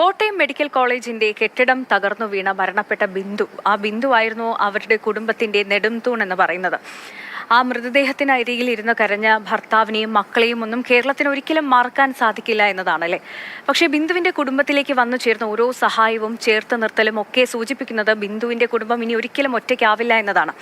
Kottayam medical കോളേജിന്റെ കെട്ടിടം തകർന്നു വീണ മരണപ്പെട്ട ബിന്ദു. ആ ബിന്ദു ആയിരുന്നു അവരുടെ കുടുംബത്തിന്റെ നെടുംതൂൺ എന്ന് പറയുന്നത്. ആ മൃതദേഹത്തിനരികിൽ ഇരുന്ന് കരഞ്ഞ ഭർത്താവിനെയും മക്കളെയും ഒന്നും കേരളത്തിന് ഒരിക്കലും മറക്കാൻ സാധിക്കില്ല എന്നതാണല്ലേ പക്ഷേ ബിന്ദുവിന്റെ കുടുംബത്തിലേക്ക് വന്നു ചേർന്ന ഓരോ സഹായവും ചേർത്ത് നിർത്തലും ഒക്കെ സൂചിപ്പിക്കുന്നത് ബിന്ദുവിന്റെ കുടുംബം ഇനി ഒരിക്കലും ഒറ്റയ്ക്കാവില്ല എന്നതാണ്.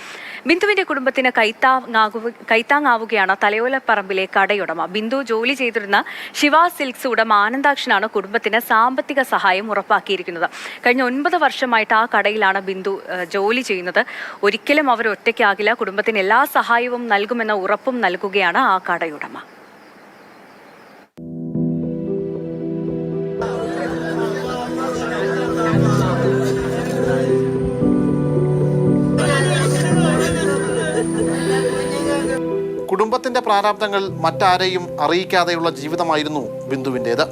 ബിന്ദുവിന്റെ കുടുംബത്തിന് കൈത്താങ്ങാകു കൈത്താങ്ങാവുകയാണ് തലയോലപ്പറമ്പിലെ കടയുടമ. ബിന്ദു ജോലി ചെയ്തിരുന്ന ശിവ സിൽക്സ് ഉടമ ആനന്ദാക്ഷനാണ് കുടുംബത്തിന് സാമ്പത്തിക സഹായം ഉറപ്പാക്കിയിരിക്കുന്നത്. കഴിഞ്ഞ ഒൻപത് വർഷമായിട്ട് ആ കടയിലാണ് ബിന്ദു ജോലി ചെയ്യുന്നത്. ഒരിക്കലും അവർ ഒറ്റയ്ക്കാകില്ല. കുടുംബത്തിന് എല്ലാ സഹായവും നൽകുമെന്ന ഉറപ്പും നൽകുകയാണ് ആ കടയുടമ. കുടുംബത്തിന്റെ പ്രാരാബ്ദങ്ങൾ മറ്റാരെയും അറിയിക്കാതെയുള്ള ജീവിതമായിരുന്നു ബിന്ദുവിന്റേത്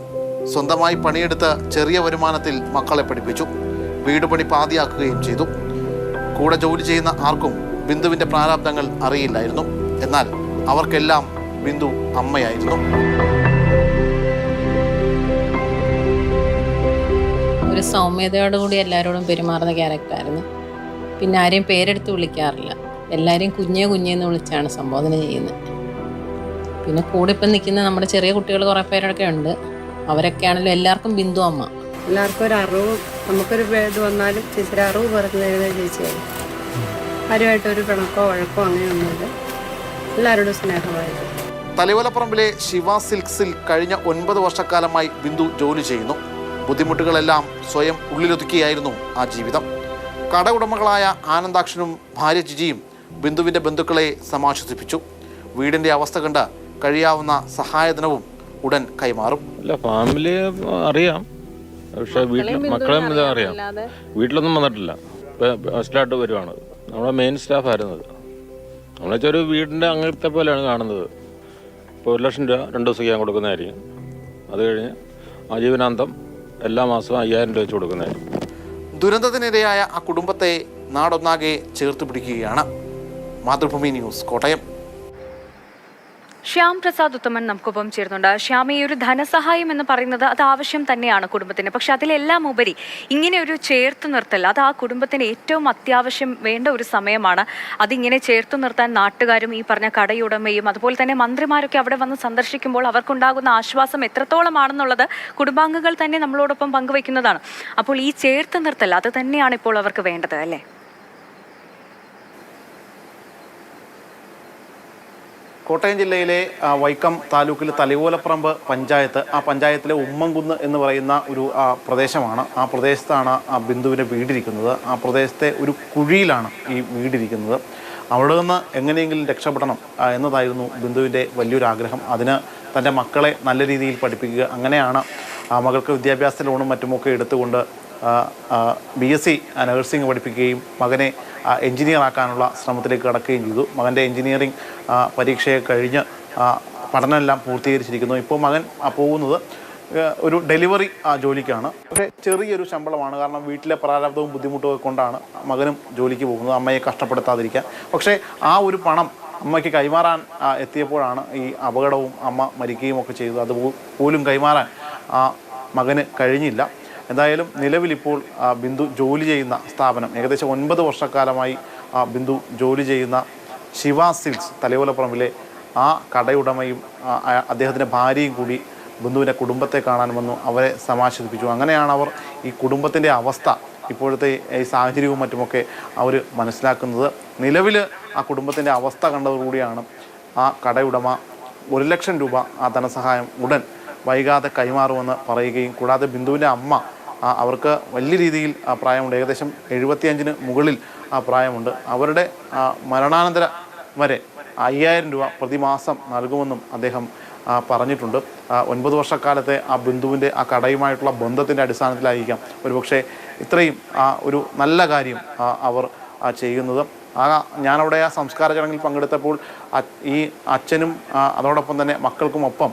സ്വന്തമായി പണിയെടുത്ത് ചെറിയ വരുമാനത്തിൽ മക്കളെ പഠിപ്പിച്ചു. വീട് പണി പാതിയാക്കുകയും ചെയ്തു. കൂടെ ജോലി ചെയ്യുന്ന ആർക്കും ബിന്ദുവിന്റെ പ്രാരാബ്ദങ്ങൾ അറിയില്ലായിരുന്നു. എന്നാൽ അവർക്കെല്ലാം ബിന്ദു അമ്മയായിരുന്നു. ഒരു സൗമ്യതയോടുകൂടി എല്ലാവരോടും പെരുമാറുന്ന ക്യാരക്ടറായിരുന്നു. പിന്നെ ആരെയും പേരെടുത്ത് വിളിക്കാറില്ല. എല്ലാവരെയും കുഞ്ഞേ കുഞ്ഞേ എന്ന് വിളിച്ചാണ് സംബോധന ചെയ്യുന്നത്. പിന്നെ കൂടെ ഇപ്പം നിൽക്കുന്ന നമ്മുടെ ചെറിയ കുട്ടികൾ കുറേ പേരൊക്കെ ഉണ്ട്. അവരൊക്കെ ആണല്ലോ എല്ലാവർക്കും ബിന്ദു അമ്മ. എല്ലാവർക്കും ഒരു അറിവ് നമുക്കൊരു ഇത് വന്നാലും ചേച്ചി അറിവ് പറഞ്ഞു തരുന്ന ചേച്ചിയാണ്. ആരുമായിട്ടൊരു പിണക്കോ വഴക്കോ അങ്ങനെയൊന്നുമില്ല. എല്ലാവരോടും സ്നേഹമായിരുന്നു. തലയോലപ്പറമ്പിലെ ശിവ സിൽക്സിൽ കഴിഞ്ഞ ഒൻപത് വർഷക്കാലമായി ബിന്ദു ജോലി ചെയ്യുന്നു. ബുദ്ധിമുട്ടുകളെല്ലാം സ്വയം ഉള്ളിലൊതുക്കിയായിരുന്നു ആ ജീവിതം. കട ഉടമകളായ ആനന്ദാക്ഷനും ഭാര്യ ജിജിയും ബിന്ദുവിന്റെ ബന്ധുക്കളെ സമാശ്വസിപ്പിച്ചു. വീടിന്റെ അവസ്ഥ കണ്ട് കഴിയാവുന്ന സഹായധനവും ഉടൻ കൈമാറും. അല്ല ഫാമിലി അറിയാം. പക്ഷേ വീട്ടിൽ മക്കളെ അറിയാം. വീട്ടിലൊന്നും വന്നിട്ടില്ല. ഫസ്റ്റിലായിട്ട് വരുവാണ്. നമ്മുടെ മെയിൻ സ്റ്റാഫ് ആയിരുന്നു അത് നമ്മളെ വെച്ചാൽ ഒരു വീടിന്റെ അങ്ങനത്തെ പോലെയാണ് കാണുന്നത്. ഇപ്പോൾ ഒരു ലക്ഷം രൂപ രണ്ട് ദിവസം ഞാൻ കൊടുക്കുന്നതായിരിക്കും. അത് കഴിഞ്ഞ് ആജീവനാന്തം എല്ലാ മാസവും അയ്യായിരം രൂപ വെച്ച് കൊടുക്കുന്നതായിരിക്കും. ദുരന്തത്തിനിരയായ ആ കുടുംബത്തെ നാടൊന്നാകെ ചേർത്ത് പിടിക്കുകയാണ്. മാതൃഭൂമി ന്യൂസ് കോട്ടയം. ശ്യാം പ്രസാദ് ഉത്തമൻ നമുക്കൊപ്പം ചേരുന്നുണ്ട്. ശ്യാം ഈ ഒരു ധനസഹായം എന്ന് പറയുന്നത് അത് ആവശ്യം തന്നെയാണ് കുടുംബത്തിന്. പക്ഷെ അതിലെല്ലാം ഉപരി ഇങ്ങനെ ഒരു ചേർത്ത് നിർത്തൽ അത് ആ കുടുംബത്തിന് ഏറ്റവും അത്യാവശ്യം വേണ്ട ഒരു സമയമാണ്. അതിങ്ങനെ ചേർത്ത് നിർത്താൻ നാട്ടുകാരും ഈ പറഞ്ഞ കടയുടമയും അതുപോലെ തന്നെ മന്ത്രിമാരൊക്കെ അവിടെ വന്ന് സന്ദർശിക്കുമ്പോൾ അവർക്കുണ്ടാകുന്ന ആശ്വാസം എത്രത്തോളമാണെന്നുള്ളത് കുടുംബാംഗങ്ങൾ തന്നെ നമ്മളോടൊപ്പം പങ്കുവയ്ക്കുന്നതാണ്. അപ്പോൾ ഈ ചേർത്ത് നിർത്തൽ അത് തന്നെയാണ് ഇപ്പോൾ അവർക്ക് വേണ്ടത് അല്ലേ? കോട്ടയം ജില്ലയിലെ വൈക്കം താലൂക്കിൽ തലയോലപ്പറമ്പ് പഞ്ചായത്ത് ആ പഞ്ചായത്തിലെ ഉമ്മൻകുന്ന് എന്ന് പറയുന്ന ഒരു പ്രദേശമാണ്. ആ പ്രദേശത്താണ് ആ ബിന്ദുവിന്റെ വീടിരിക്കുന്നത്. ആ പ്രദേശത്തെ ഒരു കുഴിയിലാണ് ഈ വീടിരിക്കുന്നത്. അവിടെ നിന്ന് എങ്ങനെയെങ്കിലും രക്ഷപ്പെടണം എന്നതായിരുന്നു ബിന്ദുവിന്റെ വലിയൊരു ആഗ്രഹം അതിന് തന്റെ മക്കളെ നല്ല രീതിയിൽ പഠിപ്പിക്കുക അങ്ങനെയാണ് ആ മകൾക്ക് വിദ്യാഭ്യാസ ലോണും മറ്റുമൊക്കെ എടുത്തുകൊണ്ട് ബി എസ് സി നഴ്സിംഗ് പഠിപ്പിക്കുകയും മകനെ എഞ്ചിനീയർ ആക്കാനുള്ള ശ്രമത്തിലേക്ക് കടക്കുകയും ചെയ്തു. മകന്റെ എഞ്ചിനീയറിംഗ് പരീക്ഷയെ കഴിഞ്ഞ് പഠനമെല്ലാം പൂർത്തീകരിച്ചിരിക്കുന്നു. ഇപ്പോൾ മകൻ പോകുന്നത് ഒരു ഡെലിവറി ജോലിക്കാണ്. പക്ഷേ ചെറിയൊരു ശമ്പളമാണ്. കാരണം വീട്ടിലെ പ്രാരാബ്ദവും ബുദ്ധിമുട്ടുമൊക്കെ കൊണ്ടാണ് മകനും ജോലിക്ക് പോകുന്നത്. അമ്മയെ കഷ്ടപ്പെടുത്താതിരിക്കാൻ. പക്ഷേ ആ ഒരു പണം അമ്മയ്ക്ക് കൈമാറാൻ എത്തിയപ്പോഴാണ് ഈ അപകടവും അമ്മ മരിക്കുകയും ഒക്കെ ചെയ്തത്. അത് പോലും കൈമാറാൻ ആ മകന് കഴിഞ്ഞില്ല. എന്തായാലും നിലവിലിപ്പോൾ ബിന്ദു ജോലി ചെയ്യുന്ന സ്ഥാപനം ഏകദേശം ഒൻപത് വർഷക്കാലമായി ബിന്ദു ജോലി ചെയ്യുന്ന ശിവ സിൽക്സ് തലയോലപ്പുറമിലെ ആ കടയുടമയും അദ്ദേഹത്തിന്റെ ഭാര്യയും കൂടി ബിന്ദുവിന്റെ കുടുംബത്തെ കാണാൻ വന്നു അവരെ സമാശ്വസിപ്പിച്ചു അങ്ങനെയാണ് അവർ ഈ കുടുംബത്തിന്റെ അവസ്ഥ ഇപ്പോഴത്തെ ഈ സാഹചര്യവും മറ്റുമൊക്കെ അവർ മനസ്സിലാക്കുന്നത്. നിലവിൽ ആ കുടുംബത്തിന്റെ അവസ്ഥ കണ്ടതോടുകൂടിയാണ് ആ കടയുടമ ഒരു ലക്ഷം രൂപ ആ ധനസഹായം ഉടൻ വൈകാതെ കൈമാറുമെന്ന് പറയുകയും കൂടാതെ ബിന്ദുവിന്റെ അമ്മ അവർക്ക് വലിയ രീതിയിൽ ആ, പ്രായമുണ്ട്. ഏകദേശം എഴുപത്തിയഞ്ചിന് മുകളിൽ ആ പ്രായമുണ്ട്. അവരുടെ മരണാനന്തര വരെ അയ്യായിരം രൂപ പ്രതിമാസം നൽകുമെന്നും അദ്ദേഹം പറഞ്ഞിട്ടുണ്ട്. ഒൻപത് വർഷക്കാലത്തെ ആ ബിന്ദുവിന്റെ ആ കടയുമായിട്ടുള്ള ബന്ധത്തിന്റെ അടിസ്ഥാനത്തിലായിരിക്കാം ഒരുപക്ഷെ ഇത്രയും ആ ഒരു നല്ല കാര്യം അവർ ചെയ്യുന്നത്. ആ ഞാനവിടെ ആ സംസ്കാര ചടങ്ങിൽ പങ്കെടുത്തപ്പോൾ ഈ അച്ഛനും അതോടൊപ്പം തന്നെ മക്കൾക്കുമൊപ്പം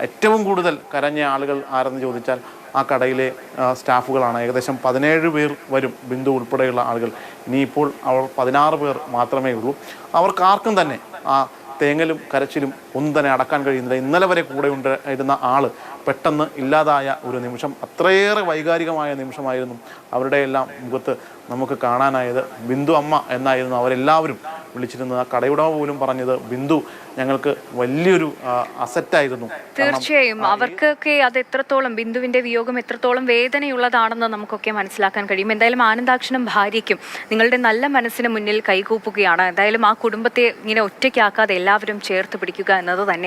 ഏറ്റവും കൂടുതൽ കരഞ്ഞ ആളുകൾ ആരെന്ന് ചോദിച്ചാൽ ആ കടയിലെ സ്റ്റാഫുകളാണ്. ഏകദേശം പതിനേഴ് പേർ വരും ബിന്ദു ഉൾപ്പെടെയുള്ള ആളുകൾ. ഇനിയിപ്പോൾ അവർ പതിനാറ് പേർ മാത്രമേ ഉള്ളൂ. അവർക്കാർക്കും തന്നെ ആ തേങ്ങലും കരച്ചിലും ഒന്നും തന്നെ അടക്കാൻ കഴിയുന്നില്ല. ഇന്നലെ വരെ കൂടെ ഉണ്ടായിരുന്ന ആൾ പെട്ടെന്ന് ഇല്ലാതായ ഒരു നിമിഷം അത്രയേറെ വൈകാരികമായ നിമിഷമായിരുന്നു അവരുടെയെല്ലാം മുഖത്ത് നമുക്ക് കാണാനായത്. ബിന്ദു അമ്മ എന്നായിരുന്നു അവരെല്ലാവരും വിളിച്ചിരുന്നത്. ആ കടയുടമ പോലും പറഞ്ഞത് ബിന്ദു ഞങ്ങൾക്ക് വലിയൊരു അസറ്റായിരുന്നു തീർച്ചയായും. അവർക്കൊക്കെ അത് എത്രത്തോളം ബിന്ദുവിന്റെ വിയോഗം എത്രത്തോളം വേദനയുള്ളതാണെന്ന് നമുക്കൊക്കെ മനസ്സിലാക്കാൻ കഴിയും. എന്തായാലും ആനന്ദാക്ഷനും ഭാര്യയ്ക്കും നിങ്ങളുടെ നല്ല മനസ്സിന് മുന്നിൽ കൈകൂപ്പുകയാണ്. എന്തായാലും ആ കുടുംബത്തെ ഇങ്ങനെ ഒറ്റയ്ക്കാക്കാതെ എല്ലാവരും ചേർത്ത് പിടിക്കുക എന്നത് തന്നെ.